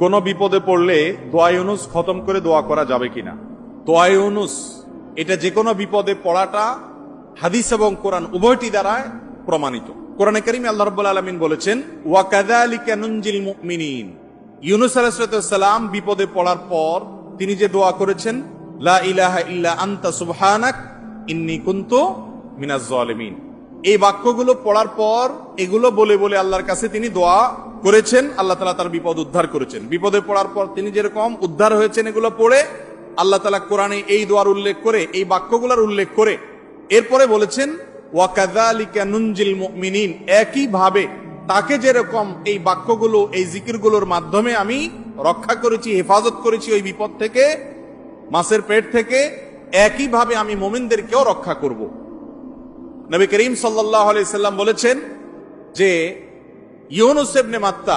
কোন বিপদে পড়লে দোয়ায়ুনুস খতম করে দোয়া করা যাবে কিনা? দোয়ায়ুনুস এটা যে কোনো বিপদে পড়াটা হাদিস এবং কোরআন উভয়টি দ্বারায় প্রমাণিত। কোরআনে করিম আল্লাহ রাব্বুল আলামিন বলেছেন নুনজিল মুমিনিন। ইউনুস আলাইহিস সালাম বিপদে পড়ার পর তিনি যে দোয়া করেছেন, লা ইলাহা ইল্লা আনতা সুবহানাক, ইন্নী কুনতু মিনাজ এই বাক্যগুলো পড়ার পর এগুলো বলে বলে আল্লাহর কাছে তিনি দোয়া করেছেন, আল্লাহ তালা তার বিপদ উদ্ধার করেছেন। বিপদে পড়ার পর তিনি যেরকম উদ্ধার হয়েছেন এগুলো পড়ে, আল্লাহ তালা কোরআনে এই দোয়ার উল্লেখ করে, এই বাক্যগুলোর উল্লেখ করে এরপরে বলেছেন ওয়াকাদালিকা নুনজিল মুমিনিন একই ভাবে তাকে যেরকম এই বাক্যগুলো, এই জিকিরগুলোর মাধ্যমে আমি রক্ষা করেছি, হেফাজত করেছি ওই বিপদ থেকে, মাছের পেট থেকে, একইভাবে আমি মোমিনদেরকেও রক্ষা করব। নবী করিম সাল্লাহ সাল্লাম বলেছেন যে ইউনুসেবনে মাত্তা,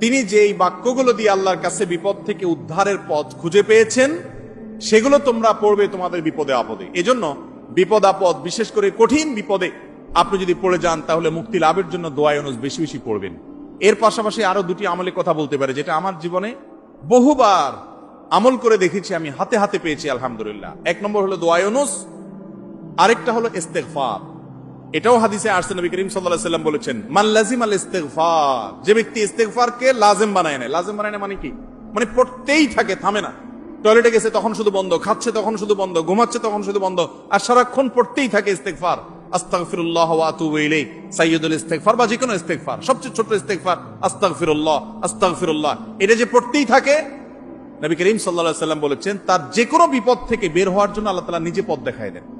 তিনি যে এই বাক্যগুলো দিয়ে আল্লাহর কাছে বিপদ থেকে উদ্ধারের পথ খুঁজে পেয়েছেন, সেগুলো তোমরা পড়বে তোমাদের বিপদে আপদে। এজন্য বিপদ আপদ, বিশেষ করে কঠিন বিপদে আপনি যদি পড়ে যান, তাহলে মুক্তি লাভের জন্য দোয়া ইউনুস বেশি বেশি পড়বেন। এর পাশাপাশি আরও দুটি আমলে কথা বলতে পারে, যেটা আমার জীবনে বহুবার আমল করে দেখেছি, আমি হাতে হাতে পেয়েছি, আলহামদুলিল্লাহ। এক নম্বর হলো দোয়া ইউনুস, আরেকটা হলো ইস্তেগফার। এটাও হাদিসে আসছে নবী করিম সাল্লাম বলেছেন, মান লাজিম আল ইস্তেগফার যে ব্যক্তি ইস্তেগফারকে লাজিম বানায় নেয়। লাজিম বানায় নেয় মানে কি? মানে পড়তেই থাকে, থামে না। টয়লেটে গেছে তখন শুধু বন্ধ, খাচ্ছে তখন শুধু বন্ধ, ঘুমাচ্ছে তখন শুধু বন্ধ, আর সারাক্ষণ পড়তেই থাকে ইস্তেগফার। বা সবচেয়ে এটা যে পড়তেই থাকে বলেছেন, তার যে কোনো বিপদ থেকে বের হওয়ার জন্য আল্লাহ নিজে পথ দেখায় দেন।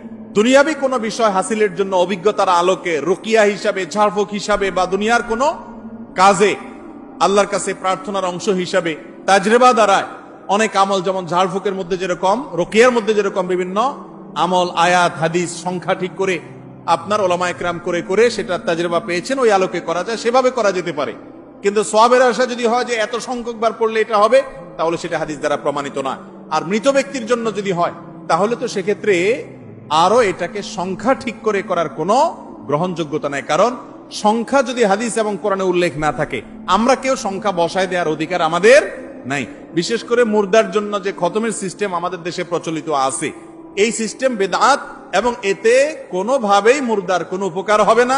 দুনিয়াবি কোনো বিষয় হাসিলের জন্য অভিজ্ঞতার আলোকে রুকিয়া হিসাবে, ঝাড়ফুক হিসাবে বা দুনিয়ার কোনো কাজে আল্লাহর কাছে প্রার্থনার অংশ হিসাবে তাজরেবা দ্বারায় অনেক আমল যেমন ঝাড়ফুকের মধ্যে যেরকম, রকিয়ার মধ্যে যেরকম বিভিন্ন আমল, আয়াত, হাদিস, সংখ্যা ঠিক করে আপনার ওলামা একরাম করে করে সেটা তাজরেবা পেয়েছেন, ওই আলোকে করা যায়, সেভাবে করা যেতে পারে। কিন্তু সোয়াবের আশা যদি হয় যে এত সংখ্যক বার পড়লে এটা হবে, তাহলে সেটা হাদিস দ্বারা প্রমাণিত না আর মৃত ব্যক্তির জন্য যদি হয়, তাহলে তো সেক্ষেত্রে আরও এটাকে সংখ্যা ঠিক করে করার কোনো গ্রহণযোগ্যতা নাই। কারণ সংখ্যা যদি হাদিস এবং কোরআনে উল্লেখ না থাকে, আমরা কেউ সংখ্যা বসায় দেওয়ার অধিকার আমাদের নাই। বিশেষ করে মুর্দার জন্য যে খতমের সিস্টেম আমাদের দেশে প্রচলিত আছে, এই সিস্টেম বেদাত এবং এতে কোনোভাবেই মুর্দার কোনো উপকার হবে না।